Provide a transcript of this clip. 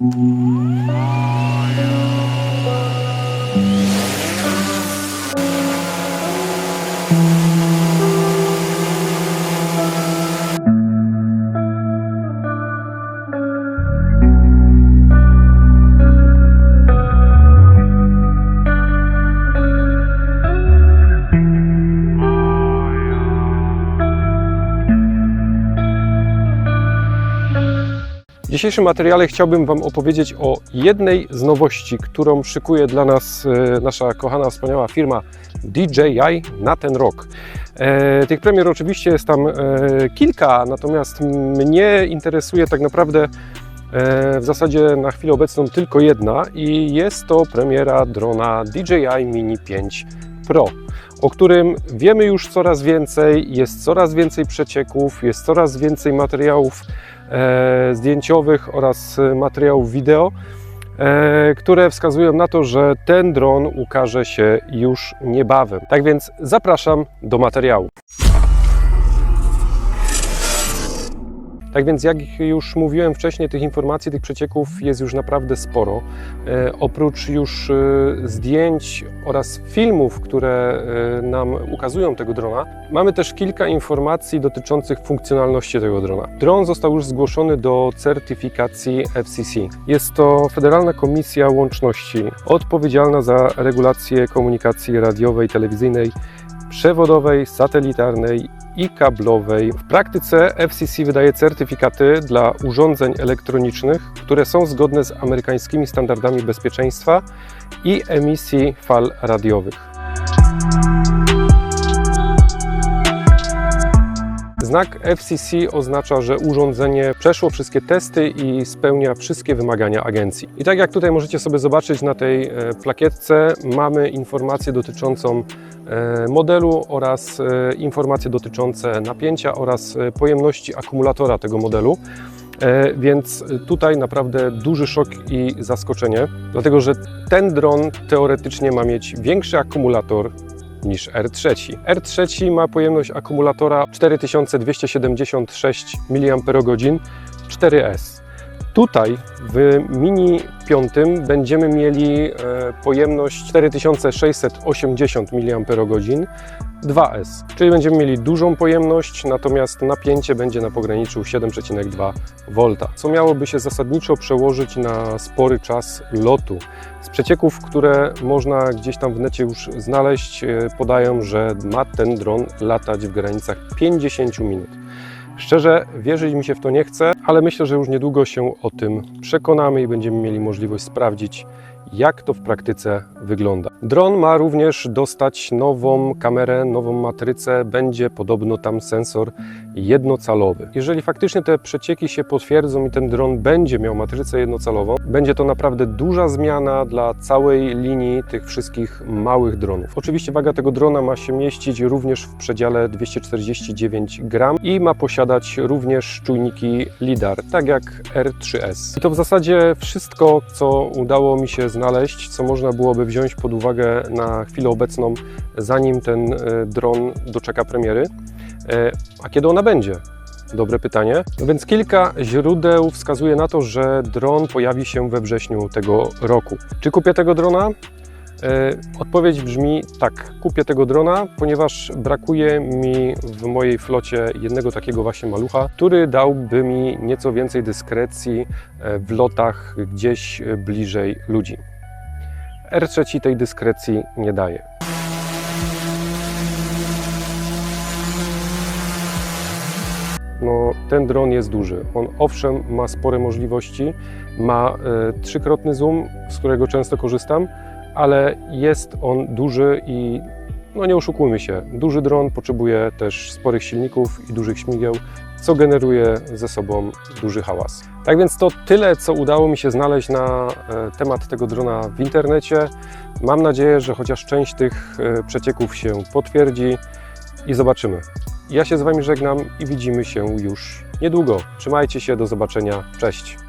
Mm. W dzisiejszym materiale chciałbym Wam opowiedzieć o jednej z nowości, którą szykuje dla nas e, nasza kochana, wspaniała firma DJI na ten rok. E, tych premier oczywiście jest tam e, kilka, natomiast mnie interesuje tak naprawdę w zasadzie na chwilę obecną tylko jedna i jest to premiera drona DJI Mini 5 Pro o którym wiemy już coraz więcej, jest coraz więcej przecieków, jest coraz więcej materiałów e, zdjęciowych oraz e, materiałów wideo, e, które wskazują na to, że ten dron ukaże się już niebawem. Tak więc zapraszam do materiału. Tak więc, jak już mówiłem wcześniej, tych informacji, tych przecieków jest już naprawdę sporo. E, oprócz już e, zdjęć oraz filmów, które e, nam ukazują tego drona, mamy też kilka informacji dotyczących funkcjonalności tego drona. Dron został już zgłoszony do certyfikacji FCC. Jest to Federalna Komisja Łączności, odpowiedzialna za regulację komunikacji radiowej, telewizyjnej przewodowej, satelitarnej i kablowej. W praktyce FCC wydaje certyfikaty dla urządzeń elektronicznych, które są zgodne z amerykańskimi standardami bezpieczeństwa i emisji fal radiowych. Znak FCC oznacza, że urządzenie przeszło wszystkie testy i spełnia wszystkie wymagania agencji. I tak jak tutaj możecie sobie zobaczyć na tej e, plakietce, mamy informację dotyczącą e, modelu oraz e, informacje dotyczące napięcia oraz pojemności akumulatora tego modelu. Więc tutaj naprawdę duży szok i zaskoczenie, dlatego że ten dron teoretycznie ma mieć większy akumulator niż R3. R3 ma pojemność akumulatora 4276 mAh 4S. Tutaj w Mini 5 będziemy mieli e, pojemność 4680 mAh 2S, czyli będziemy mieli dużą pojemność, natomiast napięcie będzie na pograniczu 7,2 V, co miałoby się zasadniczo przełożyć na spory czas lotu. Z przecieków, które można gdzieś tam w necie już znaleźć, e, podają, że ma ten dron latać w granicach 50 minut. Szczerze, wierzyć mi się w to nie chce, ale myślę, że już niedługo się o tym przekonamy i będziemy mieli możliwość sprawdzić, jak to w praktyce wygląda. Dron ma również dostać nową kamerę, nową matrycę, będzie podobno tam sensor jednocalowy. Jeżeli faktycznie te przecieki się potwierdzą i ten dron będzie miał matrycę jednocalową, będzie to naprawdę duża zmiana dla całej linii tych wszystkich małych dronów. Oczywiście waga tego drona ma się mieścić również w przedziale 249 gram i ma posiadać również czujniki LIDAR, tak jak R3S. I to w zasadzie wszystko, co udało mi się znaleźć, co można byłoby wziąć pod uwagę na chwilę obecną, zanim ten e, dron doczeka premiery. E, A kiedy ona będzie? Dobre pytanie. No więc kilka źródeł wskazuje na to, że dron pojawi się we wrześniu tego roku. Czy kupię tego drona? E, Odpowiedź brzmi tak, kupię tego drona, ponieważ brakuje mi w mojej flocie jednego takiego właśnie malucha, który dałby mi nieco więcej dyskrecji e, w lotach gdzieś bliżej ludzi. R3 tej dyskrecji nie daje. No, ten dron jest duży. On owszem ma spore możliwości, ma e, trzykrotny zoom, z którego często korzystam, ale jest on duży i no nie oszukujmy się, duży dron potrzebuje też sporych silników i dużych śmigieł, co generuje ze sobą duży hałas. Tak więc to tyle, co udało mi się znaleźć na e, temat tego drona w internecie. Mam nadzieję, że chociaż część tych e, przecieków się potwierdzi i zobaczymy. Ja się z Wami żegnam i widzimy się już niedługo. Trzymajcie się, do zobaczenia. Cześć.